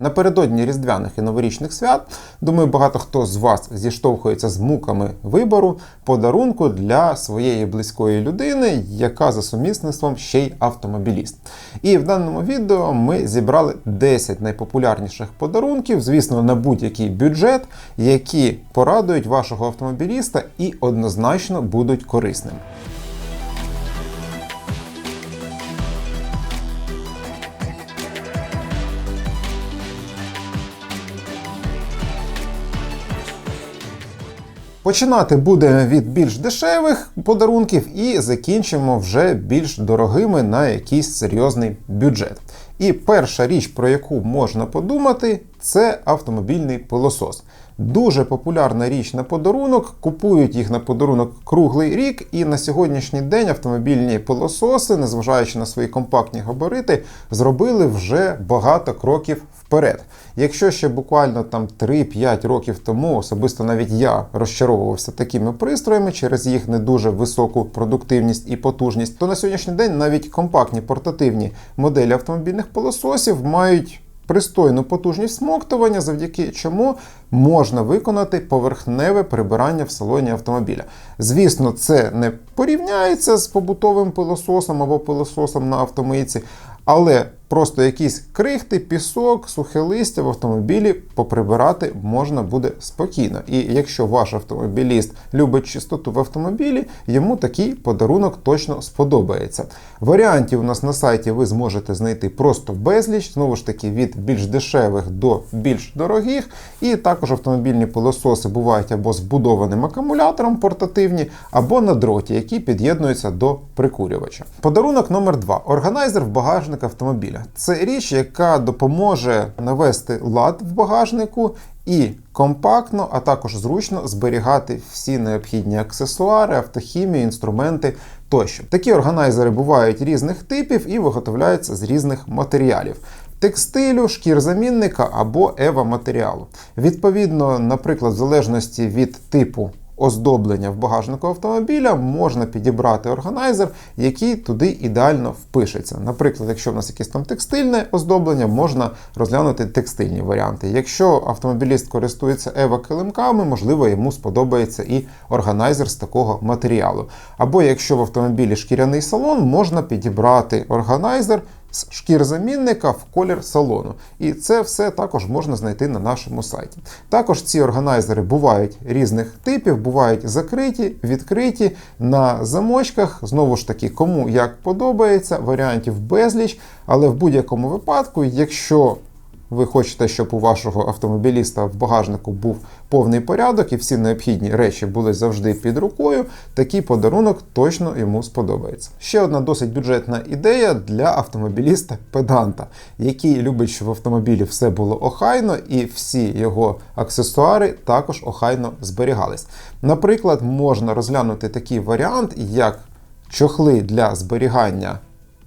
Напередодні різдвяних і новорічних свят, думаю, багато хто з вас зіштовхується з муками вибору подарунку для своєї близької людини, яка за сумісництвом ще й автомобіліст. І в даному відео ми зібрали 10 найпопулярніших подарунків, звісно, на будь-який бюджет, які порадують вашого автомобіліста і однозначно будуть корисними. Починати будемо від більш дешевих подарунків і закінчимо вже більш дорогими на якийсь серйозний бюджет. І перша річ, про яку можна подумати, це автомобільний пилосос. Дуже популярна річ на подарунок, купують їх на подарунок круглий рік, і на сьогоднішній день автомобільні пилососи, незважаючи на свої компактні габарити, зробили вже багато кроків вперед. Якщо ще буквально там 3-5 років тому особисто навіть я розчаровувався такими пристроями через їх не дуже високу продуктивність і потужність, то на сьогоднішній день навіть компактні портативні моделі автомобільних пилососів мають пристойну потужність смоктування, завдяки чому можна виконати поверхневе прибирання в салоні автомобіля. Звісно, це не порівняється з побутовим пилососом або пилососом на автомийці, але просто якісь крихти, пісок, сухе листя в автомобілі поприбирати можна буде спокійно. І якщо ваш автомобіліст любить чистоту в автомобілі, йому такий подарунок точно сподобається. Варіантів у нас на сайті ви зможете знайти просто безліч, знову ж таки, від більш дешевих до більш дорогих. І також автомобільні пилососи бувають або з вбудованим акумулятором портативні, або на дроті, які під'єднуються до прикурювача. Подарунок номер 2 органайзер в багажник автомобіля. Це річ, яка допоможе навести лад в багажнику і компактно, а також зручно зберігати всі необхідні аксесуари, автохімію, інструменти тощо. Такі органайзери бувають різних типів і виготовляються з різних матеріалів. Текстилю, шкірзамінника або ева матеріалу. Відповідно, наприклад, в залежності від типу оздоблення в багажнику автомобіля можна підібрати органайзер, який туди ідеально впишеться. Наприклад, якщо в нас якесь там текстильне оздоблення, можна розглянути текстильні варіанти. Якщо автомобіліст користується ева-килимками, можливо, йому сподобається і органайзер з такого матеріалу. Або якщо в автомобілі шкіряний салон, можна підібрати органайзер з шкір замінника в колір салону. І це все також можна знайти на нашому сайті. Також ці органайзери бувають різних типів, бувають закриті, відкриті на замочках. Знову ж таки, кому як подобається, варіантів безліч, але в будь-якому випадку, якщо ви хочете, щоб у вашого автомобіліста в багажнику був повний порядок і всі необхідні речі були завжди під рукою. Такий подарунок точно йому сподобається. Ще одна досить бюджетна ідея для автомобіліста-педанта, який любить, щоб в автомобілі все було охайно і всі його аксесуари також охайно зберігались. Наприклад, можна розглянути такий варіант, як чохли для зберігання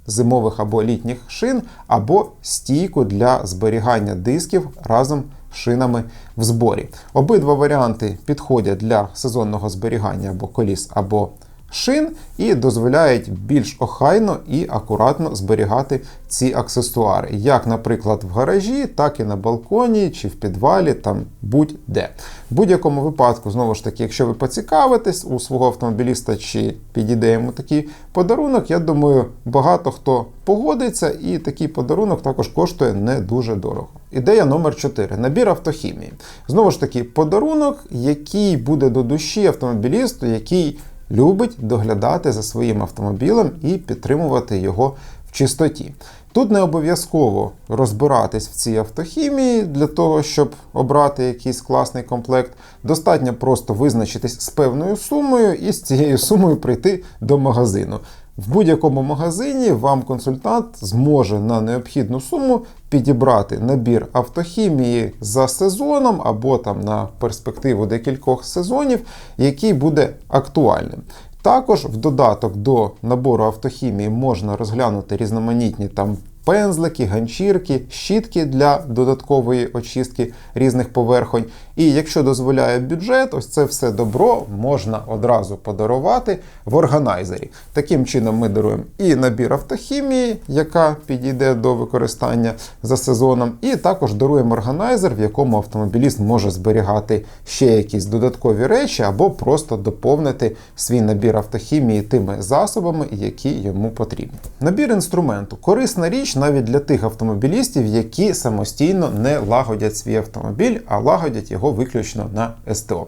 зимових або літніх шин, або стійку для зберігання дисків разом з шинами в зборі. Обидва варіанти підходять для сезонного зберігання або коліс, або шин і дозволяють більш охайно і акуратно зберігати ці аксесуари, як, наприклад, в гаражі, так і на балконі чи в підвалі, там будь-де. В будь-якому випадку, знову ж таки, якщо ви поцікавитесь у свого автомобіліста чи підійде йому такий подарунок, я думаю, багато хто погодиться, і такий подарунок також коштує не дуже дорого. Ідея номер 4 набір автохімії. Знову ж таки, подарунок, який буде до душі автомобілісту, який любить доглядати за своїм автомобілем і підтримувати його в чистоті. Тут не обов'язково розбиратись в цій автохімії для того, щоб обрати якийсь класний комплект. Достатньо просто визначитись з певною сумою і з цією сумою прийти до магазину. В будь-якому магазині вам консультант зможе на необхідну суму підібрати набір автохімії за сезоном або там на перспективу декількох сезонів, який буде актуальним. Також в додаток до набору автохімії можна розглянути різноманітні там пензлики, ганчірки, щітки для додаткової очистки різних поверхонь. І якщо дозволяє бюджет, ось це все добро можна одразу подарувати в органайзері. Таким чином ми даруємо і набір автохімії, яка підійде до використання за сезоном, і також даруємо органайзер, в якому автомобіліст може зберігати ще якісь додаткові речі, або просто доповнити свій набір автохімії тими засобами, які йому потрібні. Набір інструменту корисна річ навіть для тих автомобілістів, які самостійно не лагодять свій автомобіль, а лагодять його виключно на СТО.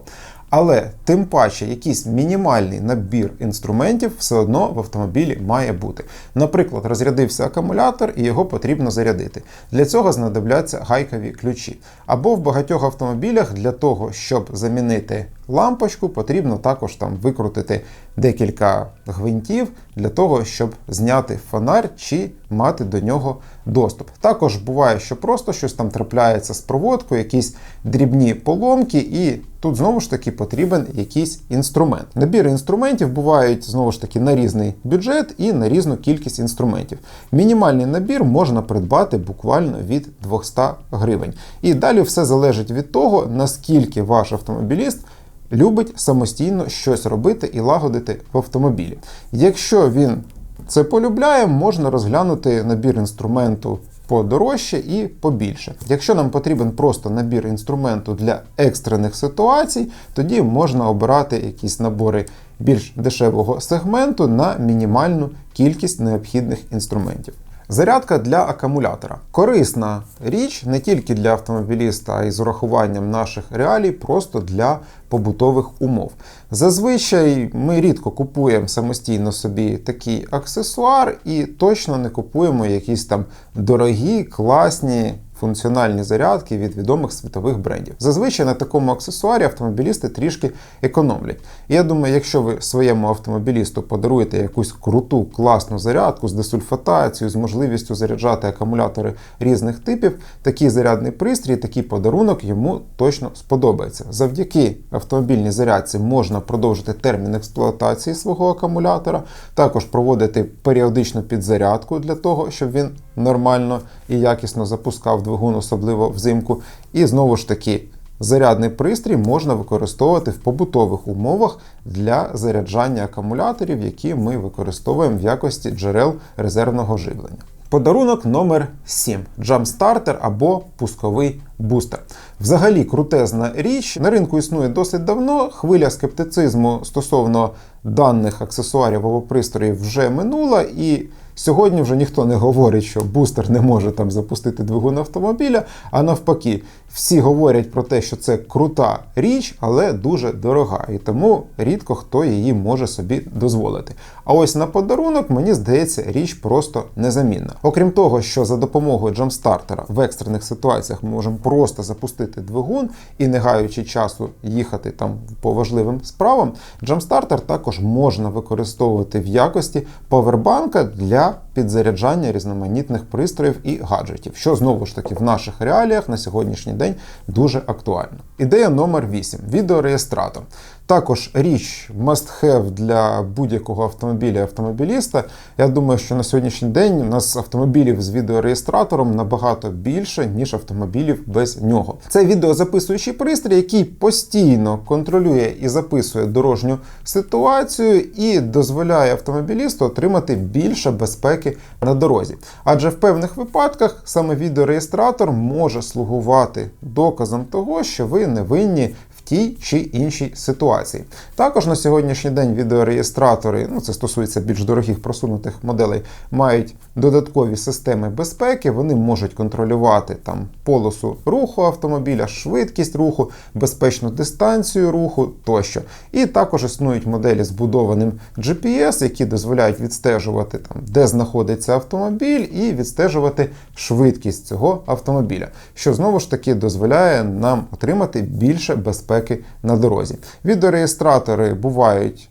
Але тим паче якийсь мінімальний набір інструментів все одно в автомобілі має бути. Наприклад, розрядився акумулятор і його потрібно зарядити. Для цього знадобляться гайкові ключі. Або в багатьох автомобілях для того, щоб замінити лампочку, потрібно також там викрутити декілька гвинтів для того, щоб зняти фонарь чи мати до нього доступ. Також буває, що просто щось там трапляється з проводкою, якісь дрібні поломки, і тут знову ж таки потрібен якийсь інструмент. Набір інструментів бувають знову ж таки на різний бюджет і на різну кількість інструментів. Мінімальний набір можна придбати буквально від 200 гривень. І далі все залежить від того, наскільки ваш автомобіліст любить самостійно щось робити і лагодити в автомобілі. Якщо він це полюбляє, можна розглянути набір інструменту подорожче і побільше. Якщо нам потрібен просто набір інструменту для екстрених ситуацій, тоді можна обирати якісь набори більш дешевого сегменту на мінімальну кількість необхідних інструментів. Зарядка для акумулятора корисна річ не тільки для автомобіліста, а й з урахуванням наших реалій, просто для побутових умов. Зазвичай ми рідко купуємо самостійно собі такий аксесуар і точно не купуємо якісь там дорогі, класні. Функціональні зарядки від відомих світових брендів. Зазвичай на такому аксесуарі автомобілісти трішки економлять. Я думаю, якщо ви своєму автомобілісту подаруєте якусь круту, класну зарядку з десульфатацією, з можливістю заряджати акумулятори різних типів, такий зарядний пристрій, такий подарунок йому точно сподобається. Завдяки автомобільній зарядці можна продовжити термін експлуатації свого акумулятора, також проводити періодичну підзарядку для того, щоб він нормально і якісно запускав двигун, особливо взимку. І знову ж таки. Зарядний пристрій можна використовувати в побутових умовах для заряджання акумуляторів, які ми використовуємо в якості джерел резервного живлення. Подарунок номер 7 джамстартер або пусковий бустер. Взагалі крутезна річ. На ринку існує досить давно. Хвиля скептицизму стосовно даних аксесуарів або пристроїв вже минула, і сьогодні вже ніхто не говорить, що бустер не може там запустити двигун автомобіля. А навпаки, всі говорять про те, що це крута річ, але дуже дорога, і тому рідко хто її може собі дозволити. А ось на подарунок, мені здається, річ просто незамінна. Окрім того, що за допомогою джамстартера в екстрених ситуаціях ми можемо просто запустити двигун і, не гаючи часу, їхати там по важливим справам, джамстартер також можна використовувати в якості павербанка для підзаряджання різноманітних пристроїв і гаджетів, що знову ж таки в наших реаліях на сьогоднішній день дуже актуально. Ідея номер 8 відеореєстратор. Також річ must have для будь-якого автомобіля автомобіліста. Я думаю, що на сьогоднішній день у нас автомобілів з відеореєстратором набагато більше, ніж автомобілів без нього. Це відеозаписуючий пристрій, який постійно контролює і записує дорожню ситуацію і дозволяє автомобілісту отримати більше безпеки на дорозі. Адже в певних випадках саме відеореєстратор може слугувати доказом того, що ви не винні тій чи іншій ситуації. Також на сьогоднішній день відеореєстратори, ну це стосується більш дорогих просунутих моделей, мають додаткові системи безпеки, вони можуть контролювати там полосу руху автомобіля, швидкість руху, безпечну дистанцію руху тощо. І також існують моделі з будованим GPS, які дозволяють відстежувати, там, де знаходиться автомобіль, і відстежувати швидкість цього автомобіля, що знову ж таки дозволяє нам отримати більше безпеки безпеки на дорозі. Відеореєстратори бувають.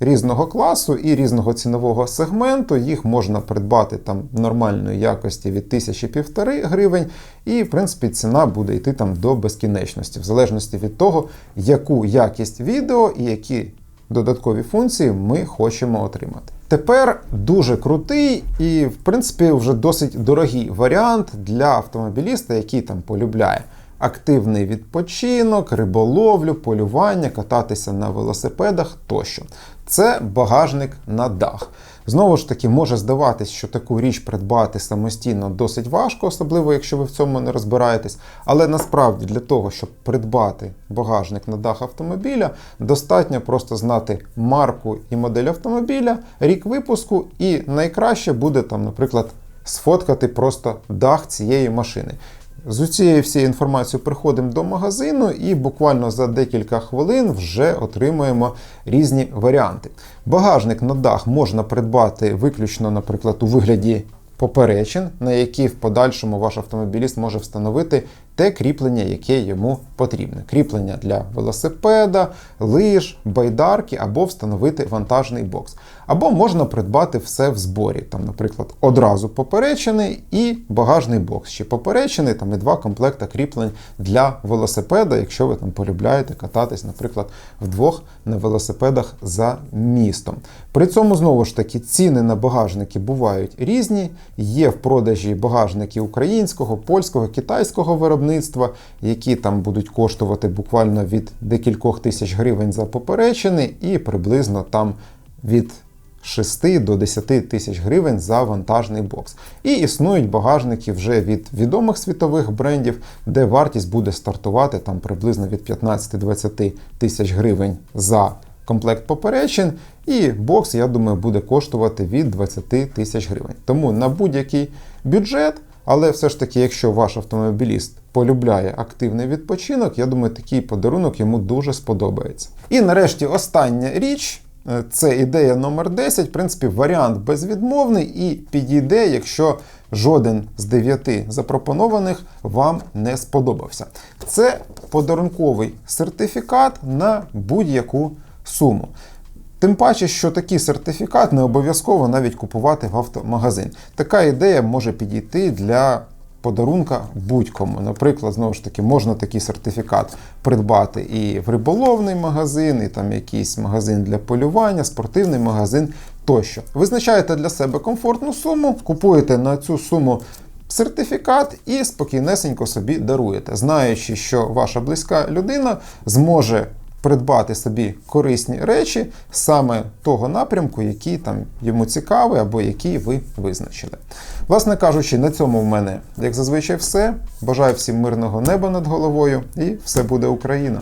Різного класу і різного цінового сегменту їх можна придбати там нормальної якості від тисячі півтори гривень, і в принципі ціна буде йти там до безкінечності, в залежності від того, яку якість відео і які додаткові функції ми хочемо отримати. Тепер дуже крутий і, в принципі, вже досить дорогий варіант для автомобіліста, який там полюбляє активний відпочинок, риболовлю, полювання, кататися на велосипедах тощо. Це багажник на дах. Знову ж таки, може здаватись, що таку річ придбати самостійно досить важко, особливо якщо ви в цьому не розбираєтесь. Але насправді для того, щоб придбати багажник на дах автомобіля, достатньо просто знати марку і модель автомобіля, рік випуску, і найкраще буде там, наприклад, сфоткати просто дах цієї машини. З цією всією інформацією приходимо до магазину і буквально за декілька хвилин вже отримуємо різні варіанти. Багажник на дах можна придбати виключно, наприклад, у вигляді поперечин, на які в подальшому ваш автомобіліст може встановити те кріплення, яке йому потрібне. Кріплення для велосипеда, лиж, байдарки або встановити вантажний бокс. Або можна придбати все в зборі. Там, наприклад, одразу поперечини і багажний бокс. Чи поперечини, там і два комплекта кріплень для велосипеда, якщо ви там полюбляєте кататись, наприклад, вдвох на велосипедах за містом. При цьому знову ж таки ціни на багажники бувають різні. Є в продажі багажники українського, польського, китайського виробництва, які там будуть коштувати буквально від декількох тисяч гривень за поперечини, і приблизно там від 6 до 10 тисяч гривень за вантажний бокс. І існують багажники вже від відомих світових брендів, де вартість буде стартувати там приблизно від 15-20 тисяч гривень за комплект поперечин, і бокс, я думаю, буде коштувати від 20 тисяч гривень. Тому на будь-який бюджет, але все ж таки, якщо ваш автомобіліст полюбляє активний відпочинок, я думаю, такий подарунок йому дуже сподобається. І нарешті остання річ. е, Це ідея номер 10, в принципі, варіант безвідмовний і підійде, якщо жоден з дев'яти запропонованих вам не сподобався. Це подарунковий сертифікат на будь-яку суму. Тим паче, що такий сертифікат не обов'язково навіть купувати в автомагазин. Така ідея може підійти для подарунка будь-кому. Наприклад, знову ж таки, можна такий сертифікат придбати і в риболовний магазин, і там якийсь магазин для полювання, спортивний магазин тощо. Визначаєте для себе комфортну суму, купуєте на цю суму. Сертифікат і спокійнесенько собі даруєте, знаючи, що ваша близька людина зможе придбати собі корисні речі саме того напрямку, який там йому цікавий або який ви визначили. Власне кажучи, на цьому в мене, як зазвичай, все. Бажаю всім мирного неба над головою і все буде Україна!